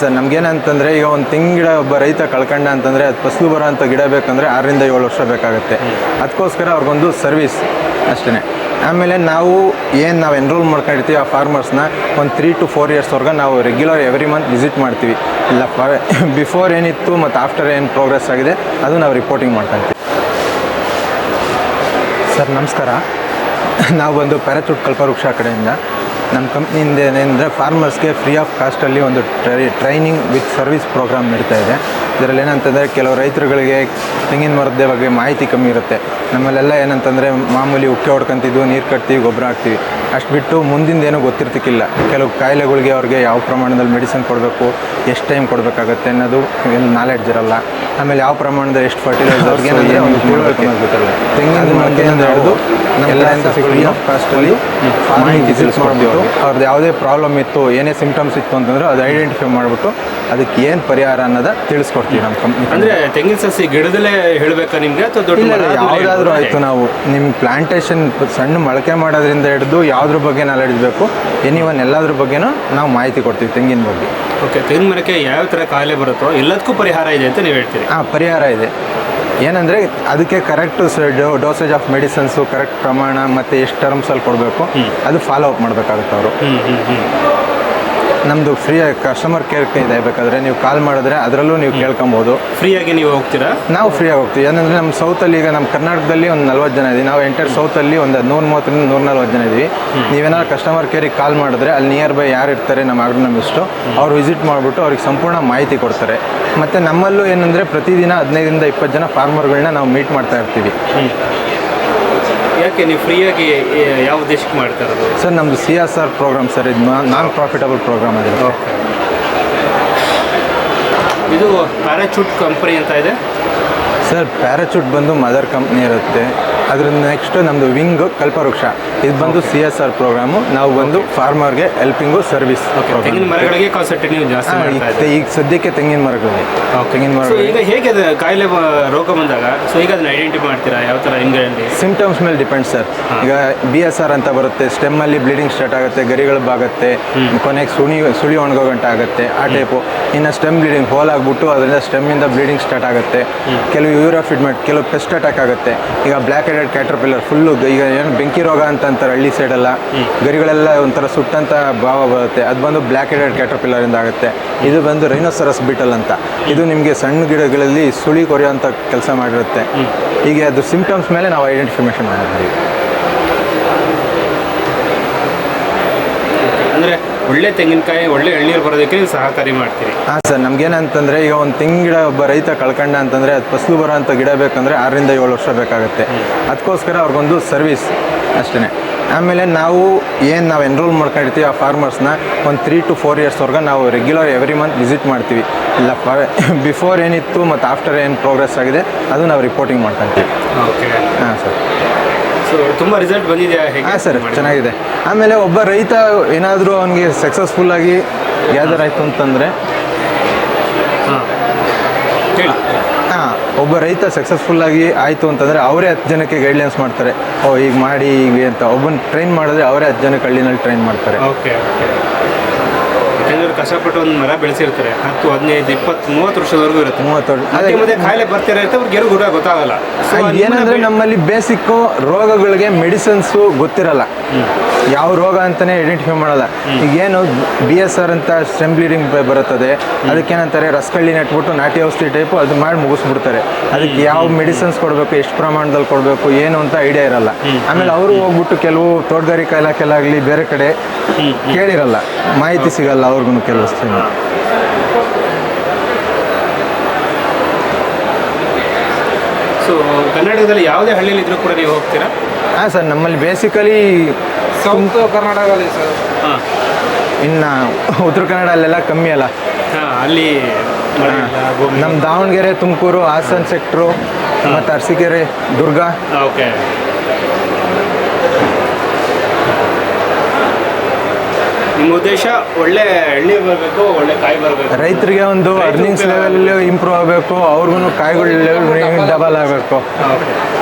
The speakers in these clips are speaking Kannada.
ಸರ್, ನಮ್ಗೇನಂತಂದ್ರೆ ಈಗ ಒಂದು ಗಿಡ ಒಬ್ಬ ರೈತ ಕಳ್ಕೊಂಡ ಅಂತಂದ್ರೆ ಅದು ಫಸಲು ಬರೋ ಅಂತ ಗಿಡ ಬೇಕಂದ್ರೆ ಆರರಿಂದ ಏಳು ವರ್ಷ ಬೇಕಾಗುತ್ತೆ. ಅದಕ್ಕೋಸ್ಕರ ಅವ್ರಿಗೊಂದು ಸರ್ವಿಸ್ ಅಷ್ಟೇ ಆಮೇಲೆ ನಾವು ಏನು ನಾವು ಎನ್ರೋಲ್ ಮಾಡ್ಕೊಂಡಿರ್ತೀವಿ ಆ ಫಾರ್ಮರ್ಸ್ನ ಒಂದು ತ್ರೀ ಟು ಫೋರ್ ಇಯರ್ಸ್ವರೆಗೆ ನಾವು ರೆಗ್ಯುಲರ್ ಎವ್ರಿ ಮಂತ್ ವಿಸಿಟ್ ಮಾಡ್ತೀವಿ. ಇಲ್ಲ ಬಿಫೋರ್ ಏನಿತ್ತು ಮತ್ತು ಆಫ್ಟರ್ ಏನು ಪ್ರೋಗ್ರೆಸ್ ಆಗಿದೆ, ಅದು ನಾವು ರಿಪೋರ್ಟಿಂಗ್ ಮಾಡ್ಕೊಂತೀವಿ. ಸರ್, ನಮಸ್ಕಾರ. ನಾವು ಬಂದು ಪ್ಯಾರಾಚೂಟ್ ಕಲ್ಪವೃಕ್ಷ ಕಡೆಯಿಂದ ನಮ್ಮ ಕಂಪ್ನಿಯಿಂದ ಏನೆಂದರೆ ಫಾರ್ಮರ್ಸ್ಗೆ ಫ್ರೀ ಆಫ್ ಕಾಸ್ಟಲ್ಲಿ ಒಂದು try training with service program ನಡೀತಾ ಇದೆ. ಇದರಲ್ಲಿ ಏನಂತಂದರೆ ಕೆಲವು ರೈತರುಗಳಿಗೆ ತೆಂಗಿನ ಮರದ ಬಗ್ಗೆ ಮಾಹಿತಿ ಕಮ್ಮಿ ಇರುತ್ತೆ. ನಮ್ಮಲ್ಲೆಲ್ಲ ಏನಂತಂದರೆ ಮಾಮೂಲಿ ಉಕ್ಕೆ ಹೊಡ್ಕೊಂತಿದ್ವು, ನೀರು ಕಟ್ತೀವಿ, ಗೊಬ್ಬರ ಹಾಕ್ತೀವಿ. ಅಷ್ಟು ಬಿಟ್ಟು ಮುಂದಿಂದ ಏನೂ ಗೊತ್ತಿರ್ತಿಕ್ಕಿಲ್ಲ. ಕೆಲವು ಕಾಯಿಲೆಗಳಿಗೆ ಅವ್ರಿಗೆ ಯಾವ ಪ್ರಮಾಣದಲ್ಲಿ ಮೆಡಿಸಿನ್ ಕೊಡಬೇಕು ಎಷ್ಟು ಟೈಮ್ ಕೊಡಬೇಕಾಗತ್ತೆ ಅನ್ನೋದು ಏನು ನಾಲೆಡ್ಜ್ ಇರಲ್ಲ. ಆಮೇಲೆ ಯಾವ ಪ್ರಮಾಣದಲ್ಲಿ ಎಷ್ಟು ಫರ್ಟಿಲೈಸರ್ ಅವ್ರಿಗೆ ಗೊತ್ತಿರಲ್ಲ. ತೆಂಗಿನ ಹಿಡಿದು ಎಲ್ಲ ಫ್ರೀ ಆಫ್ ಕಾಸ್ಟಲ್ಲಿ ಮಾಹಿತಿ ತಿಳಿಸ್ಕೊಡ್ತೀವಿ ಅವ್ರದ್ದು ಯಾವುದೇ ಪ್ರಾಬ್ಲಮ್ ಇತ್ತು ಏನೇ ಸಿಂಪ್ಟಮ್ಸ್ ಇತ್ತು ಅಂತಂದ್ರೆ ಅದು ಐಡೆಂಟಿಫೈ ಮಾಡಿಬಿಟ್ಟು ಅದಕ್ಕೆ ಏನು ಪರಿಹಾರ ಅನ್ನೋದ ತಿಳಿಸ್ಕೊಡ್ತೀವಿ ನಮ್ಮ ಕಂಪ್ನಿ ಅಂದ್ರೆ ತೆಂಗಿನ ಸಸಿ ಗಿಡದಲ್ಲೇ ಹೇಳ್ಬೇಕಾ ನಿಮಗೆ ಅಥವಾ ಯಾವುದಾದ್ರೂ ಆಯಿತು ನಾವು. ನಿಮ್ಮ ಪ್ಲಾಂಟೇಶನ್ ಸಣ್ಣ ಮೊಳಕೆ ಮಾಡೋದ್ರಿಂದ ಹಿಡಿದು ಯಾವುದ್ರ ಬಗ್ಗೆ ನಾಲೆಡ್ಜ್ ಬೇಕು ಎನಿ ಒನ್ ಎಲ್ಲದ್ರ ಬಗ್ಗೆನೂ ನಾವು ಮಾಹಿತಿ ಕೊಡ್ತೀವಿ ತೆಂಗಿನ ಬಗ್ಗೆ. ಓಕೆ ತೆಂಗಿನ ಮರಕ್ಕೆ ಯಾವ ತರ ಕಾಯಿಲೆ ಬರುತ್ತೋ ಎಲ್ಲದಕ್ಕೂ ಪರಿಹಾರ ಇದೆ ಅಂತ ನೀವು ಹೇಳ್ತೀರಿ. ಹಾಂ ಪರಿಹಾರ ಇದೆ. ಏನಂದರೆ ಅದಕ್ಕೆ correct dosage of medicines correct ಪ್ರಮಾಣ ಮತ್ತು ಎಷ್ಟು ಟರ್ಮ್ಸಲ್ಲಿ ಕೊಡಬೇಕು ಅದು ಫಾಲೋ ಅಪ್ ಮಾಡಬೇಕಾಗುತ್ತೆ ಅವರು. ನಮ್ಮದು ಫ್ರೀ ಕಸ್ಟಮರ್ ಕೇರ್ ಇದೆ. ಬೇಕಾದರೆ ನೀವು ಕಾಲ್ ಮಾಡಿದ್ರೆ ಅದರಲ್ಲೂ ನೀವು ಕೇಳ್ಕೊಬೋದು. ಫ್ರೀಯಾಗಿ ನೀವು ಹೋಗ್ತೀರಾ? ನಾವು ಫ್ರೀ ಆಗಿ ಹೋಗ್ತೀವಿ. ಏನಂದ್ರೆ ನಮ್ಮ ಸೌತಲ್ಲಿ ಈಗ ನಮ್ಮ ಕರ್ನಾಟಕದಲ್ಲಿ ಒಂದು ನಲ್ವತ್ತು ಜನ ಇದೀವಿ. ನಾವು ಎಂಟರ್ ಸೌತಲ್ಲಿ ಒಂದು ನೂರ ಮೂವತ್ತರಿಂದ ನೂರ ನಲ್ವತ್ತು ಜನ ಇದೀವಿ. ನೀವೇನಾದ್ರು ಕಸ್ಟಮರ್ ಕೇರಿಗೆ ಕಾಲ್ ಮಾಡಿದ್ರೆ ಅಲ್ಲಿ ನಿಯರ್ ಬೈ ಯಾರು ಇರ್ತಾರೆ ನಮ್ಮ ಆಗ್ರೋನಮಿಸ್ಟು ಅವ್ರು ವಿಸಿಟ್ ಮಾಡಿಬಿಟ್ಟು ಅವ್ರಿಗೆ ಸಂಪೂರ್ಣ ಮಾಹಿತಿ ಕೊಡ್ತಾರೆ. ಮತ್ತು ನಮ್ಮಲ್ಲೂ ಏನಂದರೆ ಪ್ರತಿದಿನ ಹದಿನೈದರಿಂದ ಇಪ್ಪತ್ತು ಜನ ಫಾರ್ಮರ್ಗಳನ್ನ ನಾವು ಮೀಟ್ ಮಾಡ್ತಾ ಇರ್ತೀವಿ. ಯಾಕೆ ನೀವು ಫ್ರೀಯಾಗಿ ಯಾವ ಉದ್ದೇಶಕ್ಕೆ ಮಾಡ್ತಾ ಇರೋದು? ಸರ್ ನಮ್ದು C S R program sir ಇದು ನಾನ್ ಪ್ರಾಫಿಟಬಲ್ ಪ್ರೋಗ್ರಾಮ್ ಆಗಿದೆ. ಇದು ಪ್ಯಾರಾಚೂಟ್ ಕಂಪನಿ ಅಂತ ಇದೆ? ಸರ್ ಪ್ಯಾರಾಚೂಟ್ ಬಂದು ಮದರ್ ಕಂಪ್ನಿ ಇರುತ್ತೆ. ಅದ್ರ ನೆಕ್ಸ್ಟ್ ನಮ್ಮದು ವಿಂಗ್ ಕಲ್ಪವೃಕ್ಷ. ಇದು ಬಂದು ಸಿ ಎಸ್ ಆರ್ ಪ್ರೋಗ್ರಾಮು ನಾವು ಬಂದು ಫಾರ್ಮರ್ಗೆ ಹೆಲ್ಪಿಂಗು ಸರ್ವಿಸ್ ತೆಂಗಿನ ಮರಗಳಿಗೆ ಕಾನ್ಸೆಪ್ಟ್ ನೀವು ಜಾಸ್ತಿ ಮಾಡ್ತಾ ಇದ್ದೀರಿ. ಈಗ ಸದ್ಯಕ್ಕೆ ತೆಂಗಿನ ಮರಗಳಿಗೆ ತೆಂಗಿನ ಸೊ ಮರಗಳಿಗೆ ಈಗ ಹೇಗೆ ಅದು ಕಾಯಿಲೆ ಬ- ರೋಗ ಬಂದಾಗ ಸೊ ಈಗ ಅದನ್ನ ಐಡೆಂಟಿಫೈ ಮಾಡ್ತೀರಾ? ಯಾವ ತರ ಹಿಂಗೆ ಸಿಂಪ್ಟಮ್ಸ್ ಮೇಲೆ ಡಿಪೆಂಡ್ ಸರ್ ಈಗ ಬಿ ಎಸ್ ಆರ್ ಅಂತ ಬರುತ್ತೆ. ಸ್ಟೆಮ್ ಅಲ್ಲಿ ಬ್ಲೀಡಿಂಗ್ ಸ್ಟಾರ್ಟ್ ಆಗುತ್ತೆ ಗರಿಗಳು ಬಾಗುತ್ತೆ ಕೊನೆಗೆ ಸುಳಿ ಸುಳಿ ಒಣಗೋ ಗಂಟೆ ಆಗುತ್ತೆ ಆ ಟೈಪು ಇನ್ನು ಸ್ಟೆಮ್ ಬ್ಲೀಡಿಂಗ್ ಹೋಲ್ ಆಗಿಬಿಟ್ಟು ಅದರಿಂದ ಇಂದ ಬ್ಲೀಡಿಂಗ್ ಸ್ಟಾರ್ಟ್ ಆಗುತ್ತೆ. ಕೆಲವು ಯೂರಾಫಿಡ್ಮೆಂಟ್ ಕೆಲವು ಪೆಸ್ಟ್ ಅಟ್ಯಾಕ್ ಆಗುತ್ತೆ. ಈಗ ಬ್ಲ್ಯಾಕ್ ಕ್ಯಾಟರ್ಪಿಲ್ಲರ್ ಫುಲ್ಲು ಈಗ ಏನು ಬೆಂಕಿ ರೋಗ ಅಂತ ಅಂತಾರೆ ಹಳ್ಳಿ ಸೈಡೆಲ್ಲ ಗರಿಗಳೆಲ್ಲ ಒಂಥರ ಸುಟ್ಟಂತ ಭಾವ ಬರುತ್ತೆ. ಅದು ಬಂದು ಬ್ಲ್ಯಾಕ್ ಹೆಡೆಡ್ ಕ್ಯಾಟರ್ಪಿಲ್ಲರಿಂದ ಆಗುತ್ತೆ. ಇದು ಬಂದು ರೈನೋಸರಸ್ ಬಿಟಲ್ ಅಂತ. ಇದು ನಿಮಗೆ ಸಣ್ಣ ಗಿಡಗಳಲ್ಲಿ ಸುಳಿ ಕೊರೆಯುವಂಥ ಕೆಲಸ ಮಾಡಿರುತ್ತೆ. ಹೀಗೆ ಅದು ಸಿಂಪ್ಟಮ್ಸ್ ಮೇಲೆ ನಾವು ಐಡೆಂಟಿಫಿಕೇಷನ್ ಮಾಡಿದ್ವಿ ಅಂದರೆ ಒಳ್ಳೆ ತೆಂಗಿನಕಾಯಿ ಒಳ್ಳೆ ಎಳ್ನೀರು ಬರೋದಕ್ಕೆ ನೀವು ಸಹಕಾರಿ ಮಾಡ್ತೀರಿ. ಹಾಂ ಸರ್ ನಮ್ಗೇನಂತಂದರೆ ಈಗ ಒಂದು ತೆಂಗಿಡ ಒಬ್ಬ ರೈತ ಕಳ್ಕೊಂಡ ಅಂತಂದರೆ ಅದು ಫಸಲು ಬರೋ ಅಂತ ಗಿಡ ಬೇಕಂದರೆ ಆರರಿಂದ ಏಳು ವರ್ಷ ಬೇಕಾಗುತ್ತೆ. ಅದಕ್ಕೋಸ್ಕರ ಅವ್ರಿಗೊಂದು ಸರ್ವಿಸ್ ಅಷ್ಟೇ ಆಮೇಲೆ ನಾವು ಏನು ನಾವು ಎನ್ರೋಲ್ ಮಾಡ್ಕೊಂಡಿರ್ತೀವಿ ಆ ಫಾರ್ಮರ್ಸ್ನ ಒಂದು ತ್ರೀ ಟು ಫೋರ್ ಇಯರ್ಸ್ವರೆಗೆ ನಾವು ರೆಗ್ಯುಲರ್ ಎವ್ರಿ ಮಂತ್ ವಿಸಿಟ್ ಮಾಡ್ತೀವಿ. ಇಲ್ಲ ಬಿಫೋರ್ ಏನಿತ್ತು ಮತ್ತು ಆಫ್ಟರ್ ಏನು ಪ್ರೋಗ್ರೆಸ್ ಆಗಿದೆ ಅದು ನಾವು ರಿಪೋರ್ಟಿಂಗ್ ಮಾಡ್ಕೊತೀವಿ. ಓಕೆ ಹಾಂ ಸರ್. ತುಂಬ ರಿಸಲ್ಟ್ ಬಂದಿದೆಯಾ ಹೇಗೆ ಹಾಂ ಸರ್ ಚೆನ್ನಾಗಿದೆ. ಆಮೇಲೆ ಒಬ್ಬ ರೈತ ಏನಾದರೂ ಅವನಿಗೆ ಸಕ್ಸಸ್ಫುಲ್ಲಾಗಿ ಗ್ಯಾದರ್ ಆಯಿತು ಅಂತಂದರೆ? ಹಾಂ ಒಬ್ಬ ರೈತ ಸಕ್ಸಸ್ಫುಲ್ಲಾಗಿ ಆಯಿತು ಅಂತಂದರೆ ಅವರೇ ಹತ್ತು ಜನಕ್ಕೆ ಗೈಡ್ಲೈನ್ಸ್ ಮಾಡ್ತಾರೆ. ಓ ಈಗ ಮಾಡಿ ಹೀಗೆ ಅಂತ. ಒಬ್ಬನ ಟ್ರೈನ್ ಮಾಡಿದ್ರೆ ಅವರೇ ಹತ್ತು ಜನಕ್ಕೆ ಹಳ್ಳಿನಲ್ಲಿ ಟ್ರೈನ್ ಮಾಡ್ತಾರೆ. ಓಕೆ ಓಕೆ ಯಾಕಂದ್ರೆ ಕಷ್ಟಪಟ್ಟು ಒಂದು ಮರ ಬೆಳೆಸಿರ್ತಾರೆ. ಹತ್ತು ಹದಿನೈದು ಇಪ್ಪತ್ತು ಮೂವತ್ತು ವರ್ಷದವರೆಗೂ ಇರುತ್ತೆ. ಮೂವತ್ತು ವರ್ಷ. ಮತ್ತೆ ಕಾಯಿಲೆ ಬರ್ತಿರ ಇರುತ್ತೆ ಅವ್ರಿಗೆ ಏನು ಕೂಡ ಗೊತ್ತಾಗಲ್ಲ. ಸೊ ಅದು ಏನಂದ್ರೆ ನಮ್ಮಲ್ಲಿ ಬೇಸಿಕ್ಕು ರೋಗಗಳಿಗೆ ಮೆಡಿಸಿನ್ಸು ಗೊತ್ತಿರಲ್ಲ. ಯಾವ ರೋಗ ಅಂತಾನೆ ಐಡೆಂಟಿಫೈ ಮಾಡಲ್ಲ. ಈಗೇನು ಬಿ ಎಸ್ ಆರ್ ಅಂತ ಸ್ಟೆಮ್ ಬ್ಲೀಡಿಂಗ್ ಬರುತ್ತದೆ. ಅದಕ್ಕೇನಂತಾರೆ ರಸಕಳ್ಳಿ ನೆಟ್ಬಿಟ್ಟು ನಾಟಿ ಔಷಧಿ ಟೈಪು ಅದು ಮಾಡಿ ಮುಗಿಸ್ಬಿಡ್ತಾರೆ. ಅದಕ್ಕೆ ಯಾವ ಮೆಡಿಸಿನ್ಸ್ ಕೊಡಬೇಕು ಎಷ್ಟು ಪ್ರಮಾಣದಲ್ಲಿ ಕೊಡಬೇಕು ಏನು ಅಂತ ಐಡಿಯಾ ಇರಲ್ಲ. ಆಮೇಲೆ ಅವರು ಹೋಗ್ಬಿಟ್ಟು ಕೆಲವು ತೋಟಗಾರಿಕಾ ಇಲಾಖೆಲಾಗಲಿ ಬೇರೆ ಕಡೆ ಕೇಳಿರಲ್ಲ. ಮಾಹಿತಿ ಸಿಗಲ್ಲ. ಅವ್ರಿಗೂ ಕೆಲವು time. ಸೊ ಕರ್ನಾಟಕದಲ್ಲಿ ಯಾವುದೇ ಹಳ್ಳಿಯಲ್ಲಿ ಇದ್ರೂ ಕೂಡ ನೀವು ಹೋಗ್ತೀರಾ? ಹಾಂ ಸರ್ ನಮ್ಮಲ್ಲಿ ಬೇಸಿಕಲಿ ಸೌತ್ ಕರ್ನಾಟಕದಲ್ಲಿ ಸರ್ ಹಾಂ. ಇನ್ನು ಉತ್ತರ ಕನ್ನಡ ಅಲ್ಲೆಲ್ಲ ಕಮ್ಮಿ ಅಲ್ಲ. ಹಾಂ ಅಲ್ಲಿ ನಮ್ಮ ದಾವಣಗೆರೆ ತುಮಕೂರು ಹಾಸನ್ ಸೆಕ್ಟ್ರು ಮತ್ತು ಅರಸೀಕೆರೆ ದುರ್ಗ. ಓಕೆ ನಮ್ಮ ಉದ್ದೇಶ ಒಳ್ಳೆ ಎಣ್ಣೆ ಬರಬೇಕು ಒಳ್ಳೆ ಕಾಯಿ ಬರಬೇಕು. ರೈತರಿಗೆ ಒಂದು ಅರ್ನಿಂಗ್ಸ್ ಲೆವೆಲ್ ಇಂಪ್ರೂವ್ ಆಗಬೇಕು ಅವ್ರಿಗೂ ಕಾಯಿಗಳ ಲೆವೆಲ್ ಡಬಲ್ ಆಗಬೇಕು.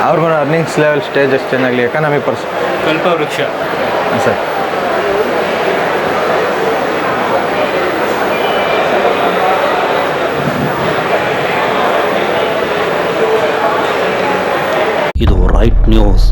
ಅವ್ರಿಗೂ ಅರ್ನಿಂಗ್ಸ್ ಲೆವೆಲ್ ಸ್ಟೇಜ್ ಅಷ್ಟು ಚೆನ್ನಾಗಲಿ ಎಕನಾಮಿ ಪರ್ಸ್ ಕಲ್ಪ ವೃಕ್ಷ ಸರ್. ಇದು ರೈಟ್ ನ್ಯೂಸ್